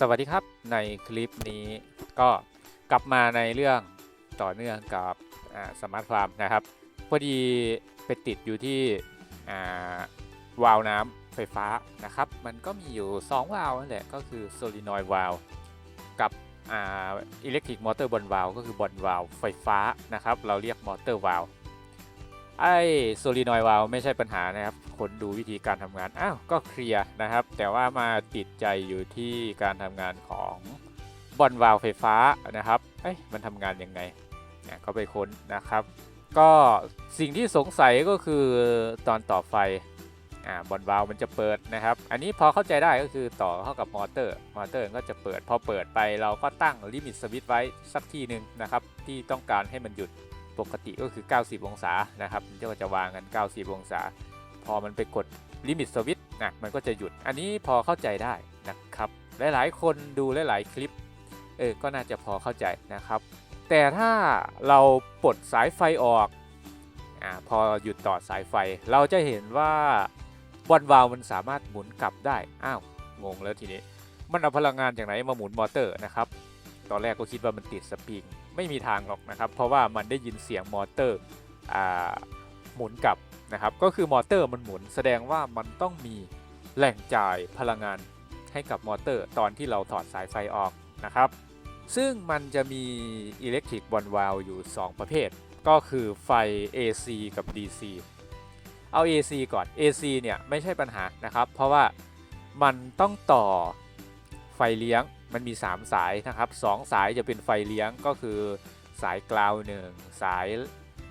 สวัสดีครับในคลิปนี้ก็กลับมาในเรื่องต่อเนื่องกับสมาร์ทฟาร์มนะครับ พอดีไปติดอยู่ที่วาล์วน้ำไฟฟ้านะครับ มันก็มีอยู่ 2 วาล์วนั่นแหละก็คือโซลินอยวาล์วกับอิเล็กทริกมอเตอร์บนวาล์วก็คือบนวาล์วไฟฟ้านะครับ เราเรียกมอเตอร์วาล์ว ไอ้โซลินอยวาลไม่ใช่ปัญหานะครับ คนดูวิธีการทำงาน อ้าว ก็เคลียร์นะครับ แต่ว่ามาติดใจอยู่ที่การทำงานของบอลวาลไฟฟ้านะครับ เอ้ย มันทำงานยังไง เนี่ย ก็ไปค้นนะครับ ก็สิ่งที่สงสัยก็คือตอนต่อไฟ อ่า บอลวาลมันจะเปิดนะครับ อันนี้พอเข้าใจได้ก็คือต่อเข้ากับมอเตอร์ มอเตอร์ก็จะเปิด พอเปิดไปเราก็ตั้งลิมิตสวิตไว้สักที่หนึ่งนะครับ ที่ต้องการให้มันหยุด ปกติก็คือ 90 องศานะครับก็จะวางกัน 90 องศา พอมันไปกดลิมิตสวิตช์นะมันก็จะหยุด อันนี้พอเข้าใจได้นะครับ หลายๆ คนดูหลาย ๆ คลิป เออ ก็น่าจะพอเข้าใจนะครับ แต่ถ้าเราปลดสายไฟออกอ่าพอหยุดต่อสายไฟ เราจะเห็นว่าบอลวาล์วมันสามารถหมุนกลับได้ อ้าว งงแล้วทีนี้ มันเอาพลังงานจากไหนมาหมุนมอเตอร์นะครับ ตอนแรกก็คิดว่ามันติดสปริงไม่มีทางหรอกนะครับ เพราะว่ามันได้ยินเสียงมอเตอร์หมุนกลับนะครับ ก็คือมอเตอร์มันหมุน แสดงว่ามันต้องมีแหล่งจ่ายพลังงานให้กับมอเตอร์ ตอนที่เราถอดสายไฟออกนะครับ ซึ่งมันจะมีอิเล็กทริกบอลวาลอยู่ 2 ประเภท ก็คือไฟ AC กับ DC เอา AC ก่อน AC เนี่ยไม่ใช่ปัญหานะครับ เพราะว่ามันต้องต่อ ไฟเลี้ยงมันมี 3 สายนะครับ2สายจะเป็นไฟเลี้ยงก็คือสายกราวหนึ่งสาย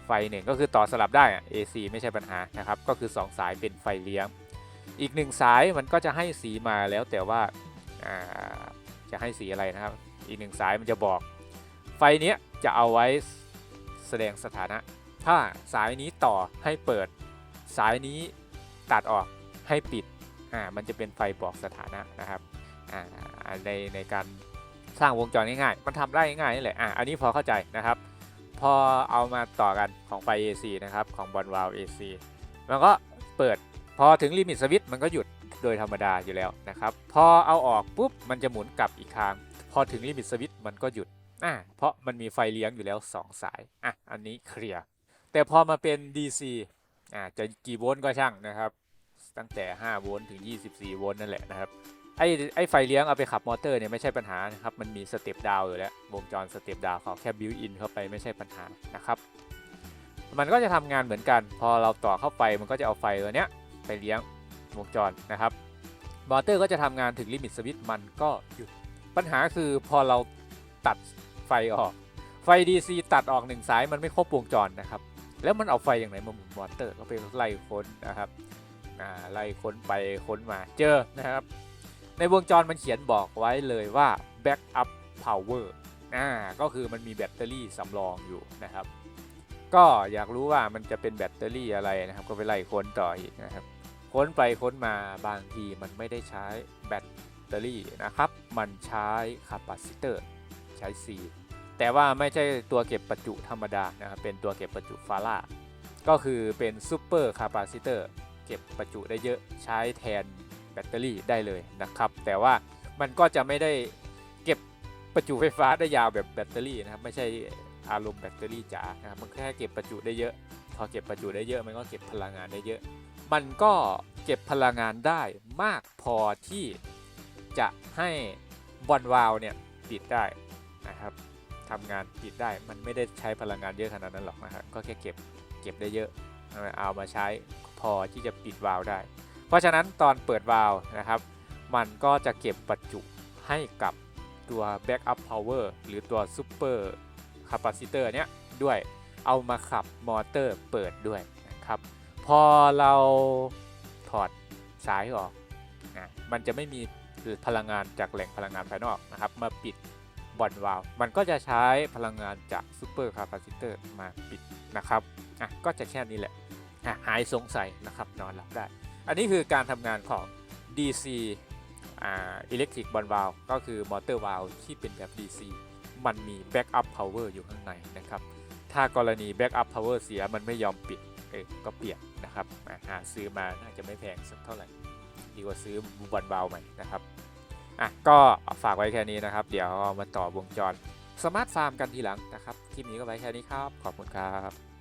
ไฟหนึ่งก็คือต่อสลับได้ AC ไม่ใช่ปัญหานะครับก็คือ 2 สายเป็นไฟเลี้ยง อีกหนึ่งสายมันก็จะให้สีมาแล้วแต่ว่าาจะให้สีอะไรนะครับ อีกหนึ่งสายมันจะบอก ไฟนี้จะเอาไว้แสดงสถานะ ถ้าสายนี้ต่อให้เปิด สายนี้ตัดออกให้ปิดอ่ามันจะเป็นไฟบอกสถานะนะครับอ่า ในในการสร้างวงจรง่ายๆ มันทำได้ง่ายนี่แหละอ่าอันนี้พอเข้าใจนะครับ พอเอามาต่อกันของไฟ AC นะครับของบอลวาล AC มันก็เปิดพอถึงลิมิตสวิตมันก็หยุดโดยธรรมดาอยู่แล้วนะครับ พอเอาออกปุ๊บมันจะหมุนกลับอีกครั้งพอถึงลิมิตสวิตมันก็หยุดอ่าเพราะมันมีไฟเลี้ยงอยู่แล้ว 2 สายอะอันนี้เคลียร์แต่พอมาเป็น DC อ่าจะกี่โวลต์ก็ช่างนะครับ ตั้งแต่ 5 โวลต์ถึง 24 โวลต์นั่นแหละนะครับ ไอ้ไอ้ไฟเลี้ยงเอาไปขับมอเตอร์เนี่ยไม่ใช่ปัญหานะครับ มันมีสเต็ปดาวอยู่แล้ววงจรสเต็ปดาวเขาแค่บิวอินเข้าไปไม่ใช่ปัญหานะครับ มันก็จะทำงานเหมือนกัน พอเราต่อเข้าไปมันก็จะเอาไฟตัวเนี้ยไปเลี้ยงวงจรนะครับ มอเตอร์ก็จะทำงานถึงลิมิตสวิตช์มันก็หยุด ปัญหาคือพอเราตัดไฟออก ไฟ DC ตัดออกหนึ่งสายมันไม่ครบวงจรนะครับ แล้วมันเอาไฟอย่างไหนมาหมุนมอเตอร์ก็ไปไล่ค้นนะครับไล่ค้นไปค้นมาเจอนะครับ ในวงจรมันเขียนบอกไว้เลยว่า backup power อ่าก็คือมันมีแบตเตอรี่สำรองอยู่นะครับ ก็อยากรู้ว่ามันจะเป็นแบตเตอรี่อะไรนะครับ ก็ไปไล่ค้นต่ออีกนะครับ ค้นไปค้นมาบางทีมันไม่ได้ใช้แบตเตอรี่นะครับ มันใช้คาปาซิเตอร์ใช้ C แต่ว่าไม่ใช่ตัวเก็บประจุธรรมดานะครับ เป็นตัวเก็บประจุฟาร่าก็คือเป็นซูเปอร์คาปาซิเตอร์เก็บประจุได้เยอะใช้แทน แบตเตอรี่ได้เลยนะครับ แต่ว่ามันก็จะไม่ได้เก็บประจุไฟฟ้าได้ยาวแบบแบตเตอรี่นะครับ ไม่ใช่อารมณ์แบตเตอรี่จ๋านะครับมันแค่เก็บประจุได้เยอะ พอเก็บประจุได้เยอะมันก็เก็บพลังงานได้เยอะ มันก็เก็บพลังงานได้มากพอที่จะให้บอลวาลเนี่ยปิดได้นะครับทำงานปิดได้มันไม่ได้ใช้พลังงานเยอะขนาดนั้นหรอกนะครับก็แค่เก็บเก็บได้เยอะเอามาใช้พอที่จะปิดวาลได้ เพราะฉะนั้นตอนเปิดวาล์วนะครับ มันก็จะเก็บประจุให้กับตัว backup power หรือตัว super capacitor เนี้ยด้วยเอามาขับมอเตอร์เปิดด้วยนะครับ พอเราถอดสายออกนะมันจะไม่มีพลังงานจากแหล่งพลังงานภายนอกนะครับ มาปิดบอลวาล์วมันก็จะใช้พลังงานจากซูเปอร์คาปาซิเตอร์มาปิดนะครับอะก็จะแค่นี้แหละหายสงสัยนะครับนอนหลับได้ อันนี้คือการทำงานของ DC อ่า Electric b a l v a l v e ก็คือมอเตอร์วาลที่เป็นแบบ DC มันมี Backup Power อยู่ข้างในนะครับ ถ้ากรณี Backup Power เสียมันไม่ยอมปิดเออก็เปลี่ยนนะครับหาซื้อมาน่าจะไม่แพงสักเท่าไหร่ ดีกว่าซื้อบอลวาลใหม่นะครับอะก็ฝากไว้แค่นี้นะครับ เดี๋ยวมาต่อวงจรสมาร์ทฟาร์มกันทีหลังนะครับคลิปนี้ก็ไว้แค่นี้ครับ ขอบคุณครับ